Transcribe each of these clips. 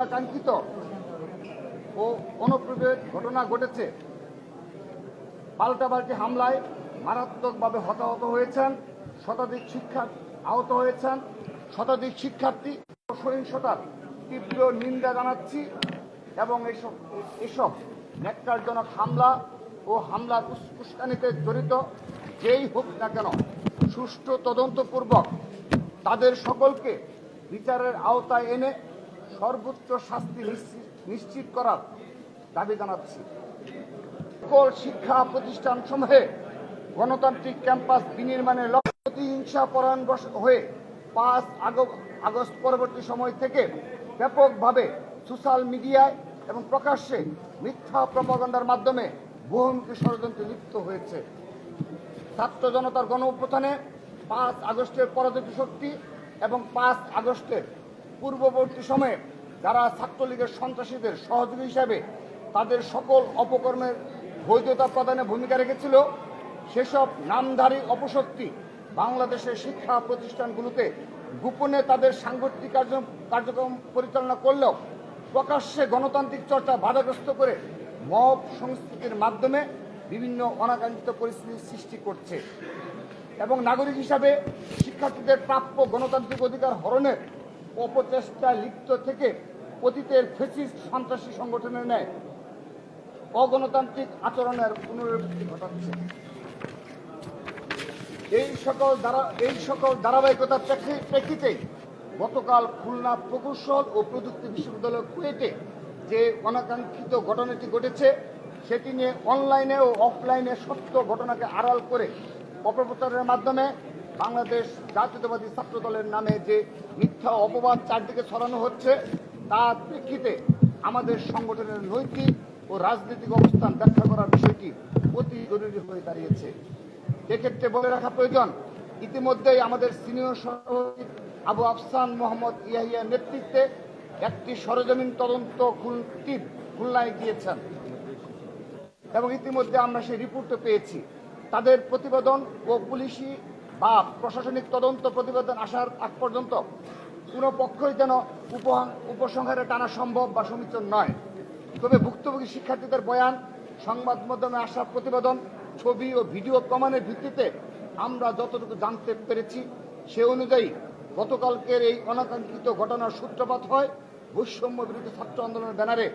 কাঙ্ক্ষিত ও অনুপ্রবেশ ঘটনা ঘটেছে। পাল্টাপাল্টি হামলায় মারাত্মকভাবে হতাহত হয়েছেন, শতাধিক শিক্ষা আহত হয়েছেন, শতাধিক শিক্ষার্থী সহিংসতার তীব্র নিন্দা জানাচ্ছি এবং এসব এসব ন্যাক্কারজনক হামলা ও হামলার উস- উস্কানিতে জড়িত যেই হোক না কেন সুষ্ঠু তদন্তপূর্বক তাদের সকলকে বিচারের আওতায় এনে সর্বোচ্চ শাস্তি নিশ্চিত- করার দাবি জানাচ্ছি। সকল, শিক্ষা প্রতিষ্ঠান সমূহে গণতান্ত্রিক ক্যাম্পাস বিনির্মাণের লক্ষ্য প্রতিহিংসা পরায়ণ হয়ে পাঁচ আগস্ট পরবর্তী সময় থেকে ব্যাপকভাবে সোশ্যাল মিডিয়ায় এবং প্রকাশ্যে মিথ্যা প্রপাগান্ডার মাধ্যমে বহুমুখী ষড়যন্ত্রে লিপ্ত হয়েছে। ছাত্র জনতার গণ পাঁচ আগস্টের পরাজিত শক্তি এবং পাঁচ আগস্টের পূর্ববর্তী সময়ে যারা ছাত্রলীগের সন্ত্রাসীদের সহযোগী হিসাবে তাদের সকল অপকর্মের বৈধতা প্রদানে ভূমিকা রেখেছিল, সেসব নামধারী অপশক্তি বাংলাদেশের শিক্ষা প্রতিষ্ঠানগুলোতে গোপনে তাদের সাংগঠনিক কার্যক্রম পরিচালনা করলেও প্রকাশ্যে গণতান্ত্রিক চর্চা বাধাগ্রস্ত করে মব সংস্কৃতির মাধ্যমে বিভিন্ন অনাকাঙ্ক্ষিত পরিস্থিতির সৃষ্টি করছে এবং নাগরিক হিসাবে শিক্ষার্থীদের প্রাপ্য গণতান্ত্রিক অধিকার হরণের অপচেষ্টা লিপ্ত থেকে অতীতের ফেসিস্ট সন্ত্রাসী সংগঠনের ন্যায় অগণতান্ত্রিক আচরণের পুনরাবৃত্তি ঘটাচ্ছে। এই সকল দ্বারা এই সকল ধারাবাহিকতার প্রেক্ষি- প্রেক্ষিতেই গতকাল খুলনা প্রকৌশল ও প্রযুক্তি বিশ্ববিদ্যালয় কুয়েটে যে অনাকাঙ্ক্ষিত ঘটনাটি ঘটেছে, সেটি নিয়ে অনলাইনে ও অফলাইনে সত্য ঘটনাকে আড়াল করে অপপ্রচারের মাধ্যমে বাংলাদেশ জাতীয়তাবাদী ছাত্র দলের নামে যে মিথ্যা অপবাদ চারদিকে ছড়ানো হচ্ছে, তার প্রেক্ষিতে আমাদের সংগঠনের নৈতিক ও রাজনৈতিক অবস্থান ব্যাখ্যা করার বিষয়টি অতি জরুরি হয়ে দাঁড়িয়েছে। এক্ষেত্রে বলে রাখা প্রয়োজন, ইতিমধ্যেই আমাদের সিনিয়র সভাপতি আবু আফসান মোহাম্মদ ইয়াহিয়ার নেতৃত্বে একটি সরজমিন তদন্ত টিম খুলনায় গিয়েছেন। এবং ইতিমধ্যে আমরা সেই রিপোর্টও পেয়েছি। তাদের প্রতিবেদন ও পুলিশি বা প্রশাসনিক তদন্ত প্রতিবেদন আসার আগ পর্যন্ত কোনো পক্ষই যেন উপসংহারে টানা সম্ভব বা সমীচীন নয়। তবে ভুক্তভোগী শিক্ষার্থীদের বয়ান, সংবাদ মাধ্যমে আসা প্রতিবেদন, ছবি ও ভিডিও প্রমাণের ভিত্তিতে আমরা যতটুকু জানতে পেরেছি সে অনুযায়ী গতকালকের এই অনাকাঙ্ক্ষিত ঘটনার সূত্রপাত হয় বৈষম্য বিরোধী ছাত্র আন্দোলনের ব্যানারে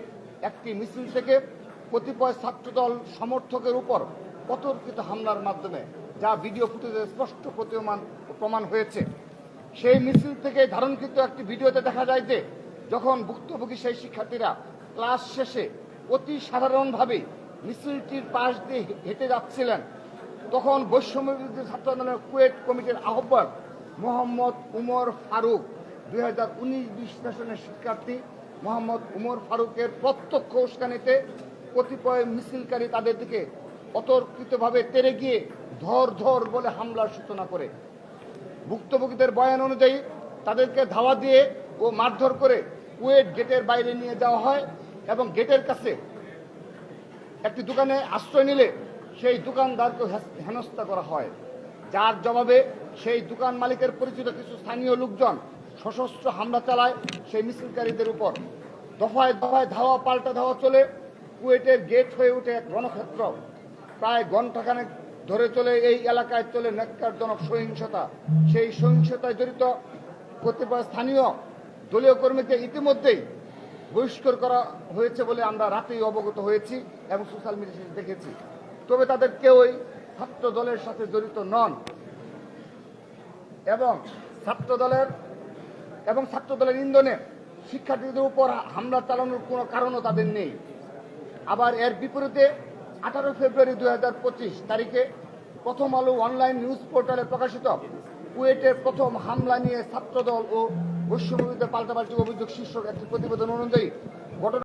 একটি মিছিল থেকে কতিপয় ছাত্রদল সমর্থকের উপর অতর্কিত হামলার মাধ্যমে। যা ভিডিও ফুটেজে স্পষ্ট প্রতীয়মান প্রমাণ হয়েছে। সেই মিছিল থেকে ধারণকৃত একটি ভিডিওতে দেখা যায় যে, যখন ভুক্তভোগী সেই শিক্ষার্থীরা ক্লাস শেষে অতি সাধারণভাবে মিছিলটির পাশ দিয়ে হেঁটে যাচ্ছিলেন, তখন বৈষম্য ছাত্র আন্দোলনের কুয়েট কমিটির আহ্বায়ক মোহাম্মদ উমর ফারুক, দুই হাজার উনিশ বিশ শিক্ষার্থী মোহাম্মদ উমর ফারুকের প্রত্যক্ষ উস্কানিতে কতিপয় মিছিলকারী তাদের দিকে অতর্কিতভাবে তেরে গিয়ে ধর ধর বলে হামলার সূচনা করে। ভুক্তভোগীদের বয়ান অনুযায়ী তাদেরকে ধাওয়া দিয়ে ও মারধর করে কুয়েট গেটের বাইরে নিয়ে যাওয়া হয় এবং গেটের কাছে একটি দোকানে আশ্রয় নিলে সেই দোকানদারকে হেনস্থা করা হয়। যার জবাবে সেই দোকান মালিকের পরিচিত কিছু স্থানীয় লোকজন সশস্ত্র হামলা চালায় সেই মিছিলকারীদের উপর। দফায় দফায় ধাওয়া পাল্টা ধাওয়া চলে কুয়েটের গেট হয়ে ওঠে এক রণক্ষেত্র। প্রায় ঘণ্টাখানেক ধরে চলে এই এলাকায় চলে ন্যাক্কারজনক সহিংসতা। সেই সহিংসতায় জড়িত কতিপয় স্থানীয় দলীয় কর্মীকে ইতিমধ্যেই বহিষ্কার করা হয়েছে বলে আমরা রাতেই অবগত হয়েছি এবং সোশ্যাল মিডিয়া দেখেছি। তবে তাদের কেউই ছাত্র দলের সাথে জড়িত নন। এবং ছাত্র দলের এবং ছাত্র দলের ইন্ধনে শিক্ষার্থীদের উপর হামলা চালানোর কোনো কারণও তাদের নেই। আবার এর বিপরীতে আঠারো ফেব্রুয়ারি দু হাজার পঁচিশ তারিখে প্রথম আলো অনলাইন নিউজ পোর্টালে প্রকাশিত। কুয়েটের প্রথম হামলা নিয়ে ছাত্রদল ও বৈষম্যবিরুদ্ধে পাল্টাপাল্টি অভিযোগ শীর্ষক একটি প্রতিবেদন অনুযায়ী ঘটনা